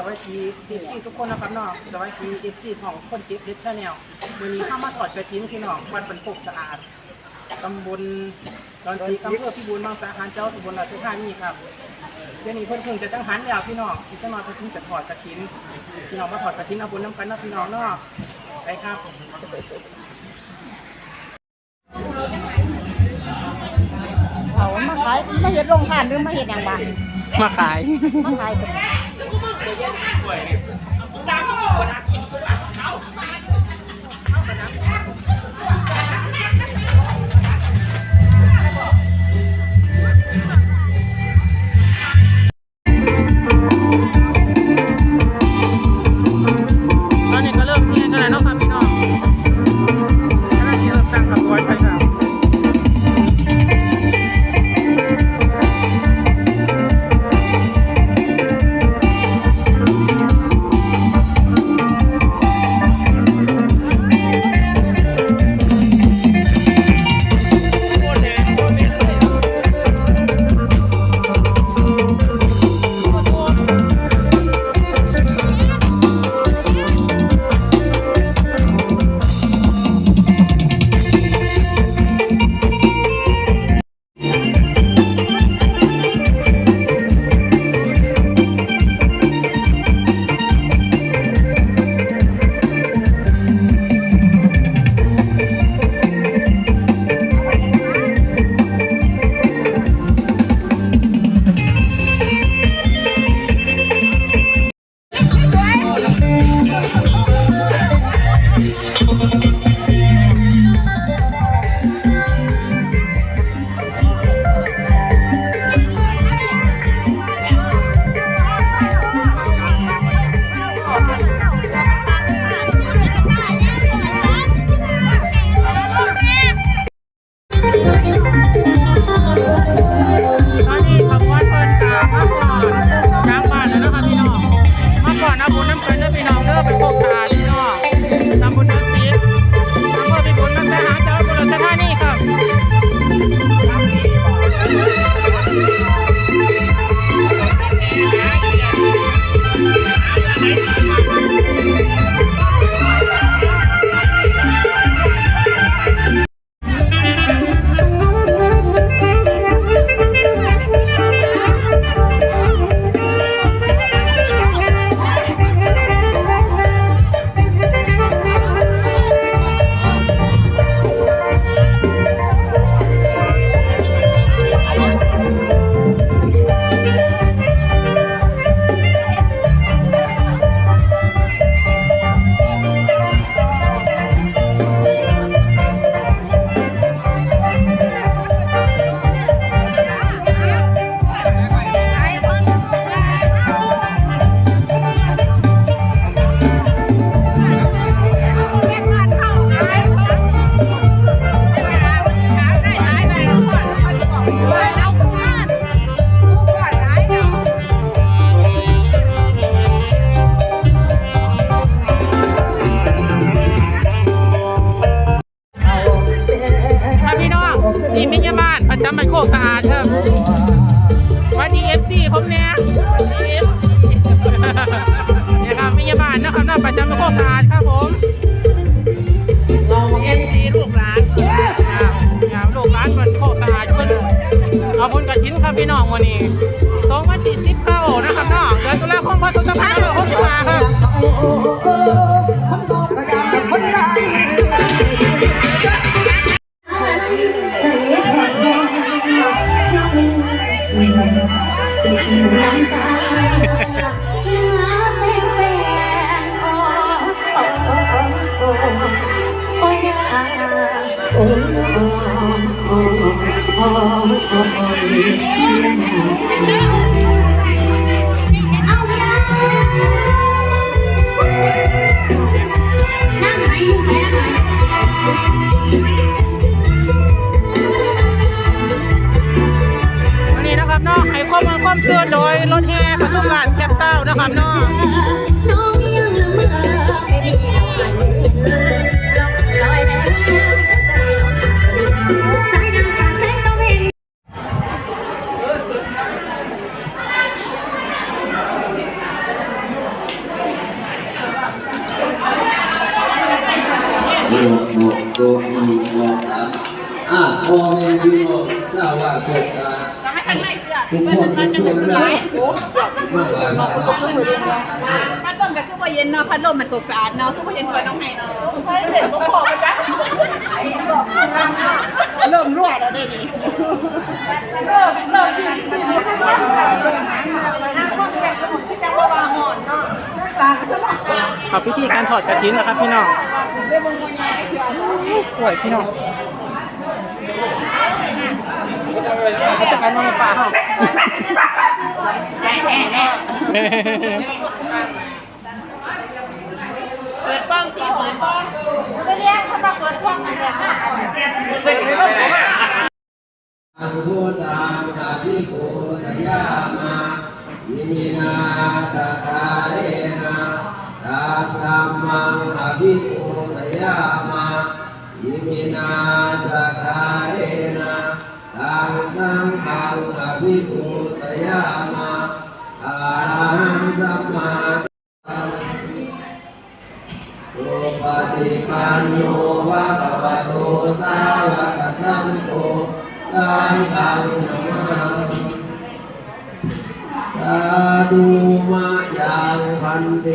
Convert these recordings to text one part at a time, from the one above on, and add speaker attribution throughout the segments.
Speaker 1: สวัสดีเอฟซีทุกคนนะครับเนาะสวัสดีเอฟซีของคนเก็บเพชรชาแนลวันนี้เข้ามาถอดกระถิ่นพี่น้องวัดบรรพกสะอาดตำบลดอนจีอำเภอพิบูลบางสาหารเจ้าตำบลราชธานีครับเดี๋ยวนี้เพิ่นเพิ่งจะจังหันแล้วพี่น้องพี่เจ้าน้อยเพิ่นเพิ่งจะถอดกระถิ่นพี่น้องมาถอดกระถิ่นเอาบุญน้ำกันเนาะพี่น้องเนาะไปครับ
Speaker 2: เขามาขายมาเห็ดโรงทานหรือมาเห็ดอย่างบ้าง
Speaker 1: มาขาย
Speaker 2: มาขาย เป็น
Speaker 1: ต ประจำเป็นโคกสะอาดครับวันนี้เอฟซีผมเนี่ยนี่ครับไม่ใช่บ้านนะครับน่าประจำเป็นโคกสะอาดครับผมเราเอฟซีลูกหลานครับครับลูกหลานมันโคกสะอาดเพิ่นเอาบุญกระถินครับพี่น้องวันนี้สองวันที่สิบเก้านะครับเนาะเดือนตุลาคมพศสองพัน วันนี้นะครับเนาะให้ข้อมูลความเชื่อโดยรถแห่ปทุมราชแคปเต้านะครับเนาะา
Speaker 3: งในเสื้อ
Speaker 4: ทุก
Speaker 3: เพื่อน
Speaker 4: คน
Speaker 3: มันจะเป็น
Speaker 4: น
Speaker 3: ไร
Speaker 4: เลย
Speaker 3: โอ้
Speaker 4: เมื่อวานาแล้ว
Speaker 3: พัดลมก็คือว่าเย็นเนาะพัดลมมันตกสะอาดเนาะคือว่าเย็นกว่าน้องไห้เนาะ
Speaker 1: ไปเด็กก็พอกันจ้ะเริ่มรั่วแล้วเด้นี่
Speaker 3: เริ่มเริ่มที่ที่มันก็ว่าน้ำมันแตกสมุนที่จะว่าหอนเนาะ
Speaker 1: ขอพิธีการถอดกระถินนะครับพี่น้องป่วยพี่น้อง ก็จะการนอนป่าเฮา
Speaker 3: เปิดป้องที่เปิดป้องไปเรียกเขาต้องเปิดป้องกันเลยค่ะเปิดป้อง
Speaker 4: อังพุทธังอภิปุสยามาอิมินาสการเรนะตาธัมมังอภิปุสยามาอิมินาสการ ตังสังฆังอภิปุสยามาอารังสัมมาสัมพุทธัสสะสุปฏิปันโนภะคะวะโตสาวกสังโฆสังฆังนามาสาธุมะยังพันเต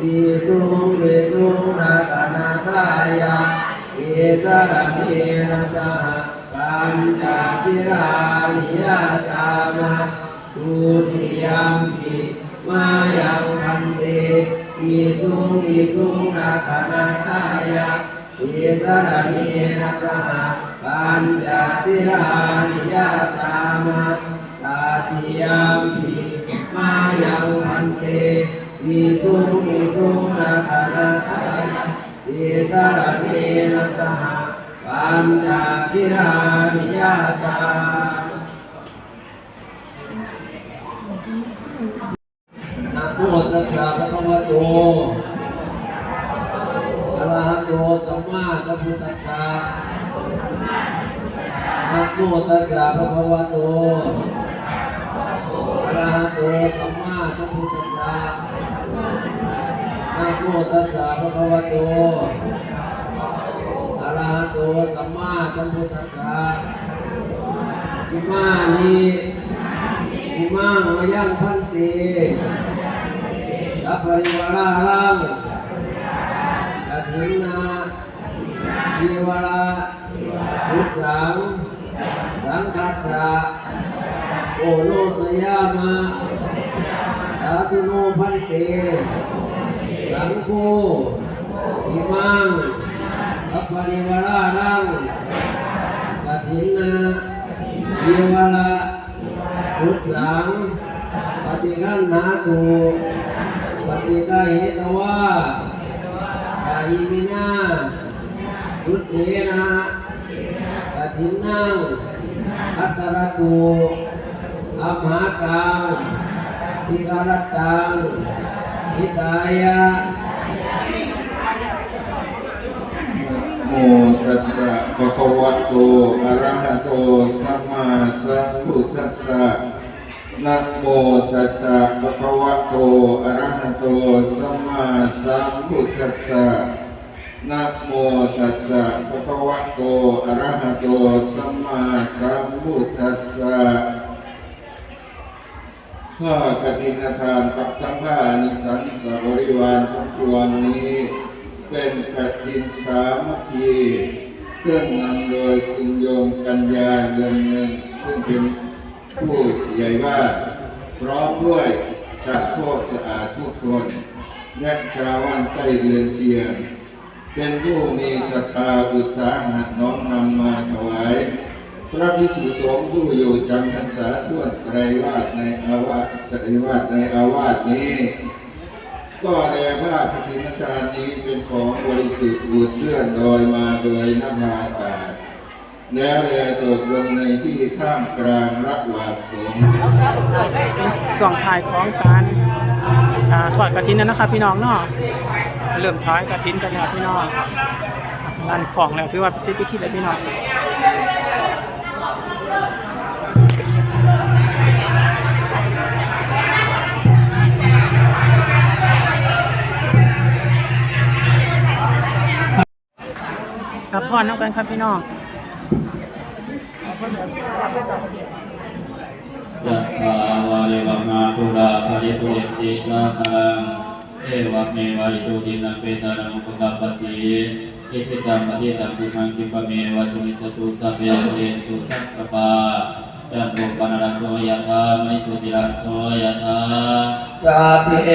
Speaker 4: วิสุงวิสุงรัตนาทายาเอตระเนนะสหปั ญจทิรานิยาจามาทุติยามปิมายังพันเตวิสุงวิสุงรัตนาทายาเอตระเนนะสหปัญจทิรานิยาจามาตาติยามปิมายังพันเตวิสุงวิสุงรัตนาทายาเอสระเนนะสห ปัญจทิรานิยาตานะโมตัสสะภะคะวะโตอะระหะโตสัมมาสัมพุทธัสสะนะโมตัสสะภะคะวะโตอะระหะโตสัมมาสัมพุทธัสสะนะโมตัสสะภะคะวะโตอะระ หะโตสัมมาสัมพุทธัสสะอิมานิอิมังมยังพันติสัพพริวารารังกฐินนาอีวาราสุสังสังคัสสะโอโนสยามะสาธุโนพันเตสังโฆอิมัง สัพพะริวารารังกฐินนาเยวาระสุดสังปฏิกันนาตุปฏิกาเหตวาอายิมินาสุดเสนะกฐินนังอัตตรตุอัมหากังทิการตังนิตายะ
Speaker 5: โมตัสสะภะคะวะโต อะระหะโต สัมมาสัมพุทธัสสะนะโมตัสสะภะคะวะโต อะระหะโต สัมมาสัมพุทธัสสะนะโมตัสสะภะคะวะโต อะระหะโต สัมมาสัมพุทธัสสะข้ากฐินทานกับสังฆานิสันสบริวารทั้งปวงนี้ เป็นกฐินสามัคคีเครื่องนำโดยคุณโยมกัญญาเงินเงินซึ่งเป็นผู้ใหญ่บ้านพร้อมด้วยชาติโคกสะอาดทุกคนและชาวบ้านใกล้เรือนเคียงเป็นผู้มีศรัทธาอุตสาหะน้อมนำมาถวาย พระภิกษุสงฆ์ผู้อยู่จำพรรษาทั่วไตรวาสในอาวาสไตรวาสในอาวาสนี้ ก็แลผ้าพทินทานนี้เป็นของบริสุทธิ์บุดเลื่อนลอยมาโดยนภาอากาศแล้วแลตกลงในที่ท่ามกลางระหวางสง
Speaker 1: ส่องถ่ายของการถอดกระถินนั่นนะครับพี่น้องเนาะเริ่มถอยกระถินกันแล้วพี่น้องนั่นของแล้วถือว่าเป็นสิทธิพิธีเลยพี่น้อง รับพรน้องกันครับพี่น้องรับพ
Speaker 6: ยะถาวาริวังมาตุราภริปุเรติสาคังเอวะเมวะอิโตตินังเปตานังอุปกปปติอิทิจังปฏิตังตุมังคิปะเมวะจมิจตุสัพเพปุเรตุสัพพปาจันโทปนารโสยะธามณิโชติระโสยะธา
Speaker 4: สัพเพ